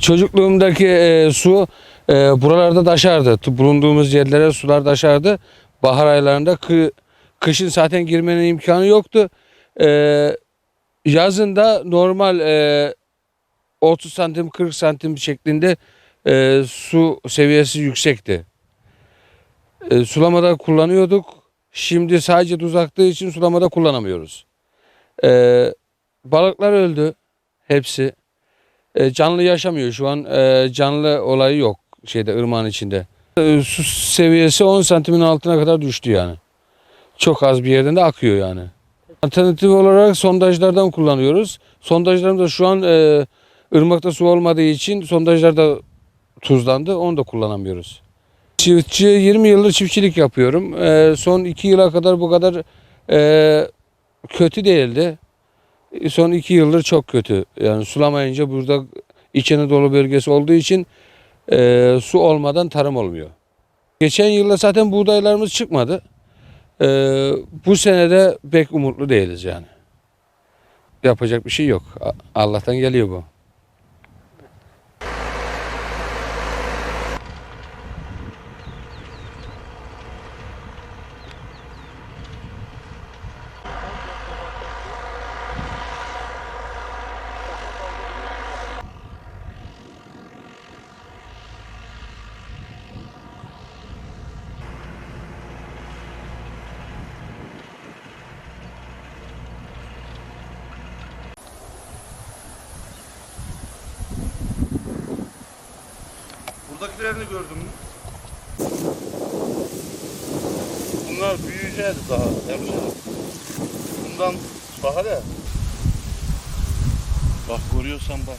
Çocukluğumdaki e, su e, buralarda taşardı. Bulunduğumuz yerlere sular taşardı. Bahar aylarında kı- kışın zaten girmenin imkanı yoktu. E, yazın da normal e, 30 santim 40 santim şeklinde e, su seviyesi yüksekti. E, sulamada kullanıyorduk. Şimdi sadece tuz aktığı için sulamada kullanamıyoruz. E, balıklar öldü. Hepsi. E, canlı yaşamıyor şu an. E, canlı olayı yok şeyde ırmağın içinde. E, su seviyesi 10 santimin altına kadar düştü yani. Çok az bir yerden de akıyor yani. Alternatif olarak sondajlardan kullanıyoruz. Sondajlarımız da şu an e, ırmakta su olmadığı için sondajlar da tuzlandı. Onu da kullanamıyoruz. Çiftçi 20 yıldır çiftçilik yapıyorum. E, son 2 yıla kadar bu kadar e, kötü değildi. E, Son 2 yıldır çok kötü. Yani sulamayınca burada İç Anadolu bölgesi olduğu için e, su olmadan tarım olmuyor. Geçen yılda zaten buğdaylarımız çıkmadı. E, bu senede pek umutlu değiliz yani. Yapacak bir şey yok. Allah'tan geliyor bu. Buradakilerini gördün mü? Bunlar büyüyeceğiz daha. Yapacağız. Bundan bak hele. Bak görüyorsan bak.